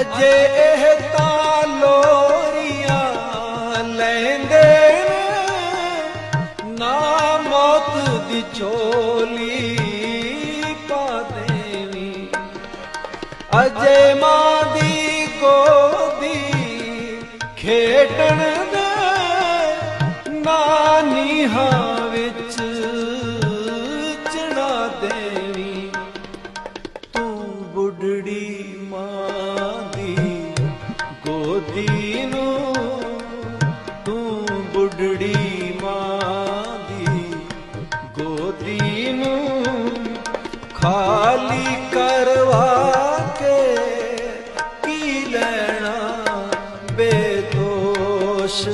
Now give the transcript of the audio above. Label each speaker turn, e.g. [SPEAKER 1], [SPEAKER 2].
[SPEAKER 1] ਅਜੇ ਇਹ ਤਾਂ ਲੋਰੀਆਂ ਲੈਂਦੇ ਨੇ। ਨਾ ਮੌਤ ਦੀ ਝੋਲੀ ਪਾ ਦੇਵੀਂ। ਅਜੇ ਮਾਂ ਦੀ ਗੋਦੀ ਖੇਡਣ ਦੇ ਨਾਨੀਹਾਂ ਵਿੱਚ ਚਣਾ ਦੇਵੀਂ। ਤੂੰ ਬੁੱਢੜੀ ਬੁੱਧੀ ਨੂੰ ਤੂੰ ਬੁੱਢੜੀ ਮਾਂ ਦੀ ਗੋਦੀ ਨੂੰ ਖਾਲੀ ਕਰਵਾ ਕੇ ਕੀ ਲੈਣਾ ਬੇਦੋਸ਼